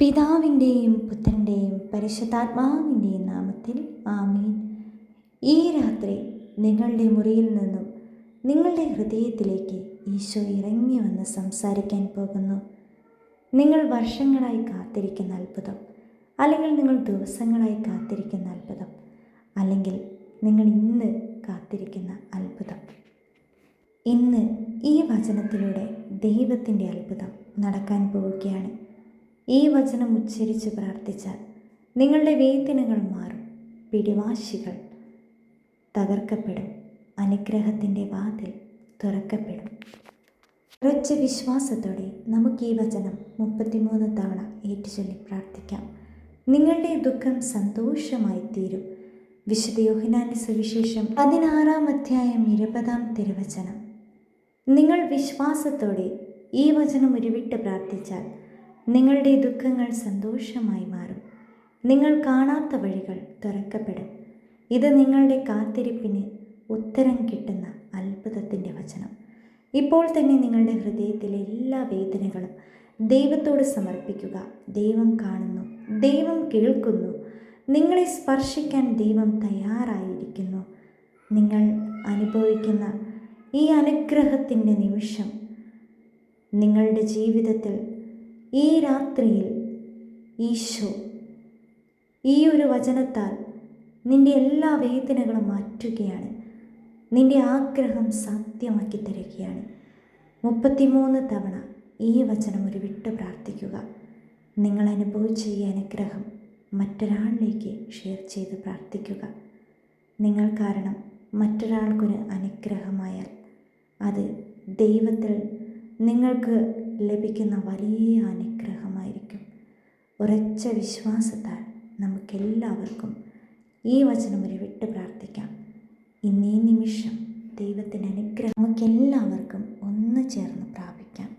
പിതാവിന്റെയും പുത്രന്റെയും പരിശുദ്ധാത്മാവിന്റെയും നാമത്തിൽ ആമീൻ. ഈ രാത്രി നിങ്ങളുടെ മുറിയിൽ നിന്നും നിങ്ങളുടെ ഹൃദയത്തിലേക്ക് ഈശോ ഇറങ്ങി വന്ന് സംസാരിക്കാൻ പോകുന്നു. നിങ്ങൾ വർഷങ്ങളായി കാത്തിരിക്കുന്ന അത്ഭുതം അല്ലെങ്കിൽ നിങ്ങൾ ദിവസങ്ങളായി കാത്തിരിക്കുന്ന അത്ഭുതം അല്ലെങ്കിൽ നിങ്ങൾ ഇന്ന് കാത്തിരിക്കുന്ന അത്ഭുതം. ഇന്ന് ഈ വചനത്തിലൂടെ ദൈവത്തിന്റെ അത്ഭുതം നടക്കാൻ പോവുകയാണ്. ഈ വചനം ഉച്ചരിച്ച് പ്രാർത്ഥിച്ചാൽ നിങ്ങളുടെ വേദനകൾ മാറും പിടിവാശികൾ തകർക്കപ്പെടും അനുഗ്രഹത്തിന്റെ വാതിൽ തുറക്കപ്പെടും. ഉറച്ച വിശ്വാസത്തോടെ നമുക്ക് ഈ വചനം മുപ്പത്തിമൂന്ന് തവണ ഏറ്റുചൊല്ലി പ്രാർത്ഥിക്കാം. നിങ്ങളുടെ ദുഃഖം സന്തോഷമായി തീരും. വിശുദ്ധ യോഹനാന്റെ സുവിശേഷം പതിനാറാം അധ്യായം ഇരുപതാം തിരുവചനം. നിങ്ങൾ വിശ്വാസത്തോടെ ഈ വചനം ഉരുവിട്ട് പ്രാർത്ഥിച്ചാൽ നിങ്ങളുടെ ദുഃഖങ്ങൾ സന്തോഷമായി മാറും. നിങ്ങൾ കാണാത്ത വഴികൾ തുറക്കപ്പെടും. ഇത് നിങ്ങളുടെ കാത്തിരിപ്പിന് ഉത്തരം കിട്ടുന്ന അത്ഭുതത്തിന്റെ വചനം. ഇപ്പോൾ തന്നെ നിങ്ങളുടെ ഹൃദയത്തിലെ എല്ലാ വേദനകളും ദൈവത്തോട് സമർപ്പിക്കുക. ദൈവം കാണുന്നു. ദൈവം കേൾക്കുന്നു. നിങ്ങളെ സ്പർശിക്കാൻ ദൈവം തയ്യാറായിരിക്കുന്നു. നിങ്ങൾ അനുഭവിക്കുന്ന ഈ അനുഗ്രഹത്തിന്റെ നിമിഷം നിങ്ങളുടെ ജീവിതത്തിൽ ഈ രാത്രിയിൽ ഈശോ ഈ ഒരു വചനത്താൽ നിന്റെ എല്ലാ വേദനകളും മാറ്റുകയാണ്. നിന്റെ ആഗ്രഹം സത്യമാക്കി തരികയാണ്. മുപ്പത്തിമൂന്ന് തവണ ഈ വചനം ഒരു വിട്ട് പ്രാർത്ഥിക്കുക. നിങ്ങൾ അനുഭവിച്ച ഈ അനുഗ്രഹം മറ്റൊരാളിലേക്ക് ഷെയർ ചെയ്ത് പ്രാർത്ഥിക്കുക. നിങ്ങൾ കാരണം മറ്റൊരാൾക്കൊരു അനുഗ്രഹമായാൽ അത് ദൈവത്തിൽ നിങ്ങൾക്ക് ലഭിക്കുന്ന വലിയ അനുഗ്രഹമായിരിക്കും. ഉറച്ച വിശ്വാസത്താൽ നമുക്കെല്ലാവർക്കും ഈ വചനം ഒരു വിട്ട് പ്രാർത്ഥിക്കാം. ഇന്നീ നിമിഷം ദൈവത്തിന്റെ അനുഗ്രഹം നമുക്കെല്ലാവർക്കും ഒന്ന് ചേർന്ന് പ്രാപിക്കാം.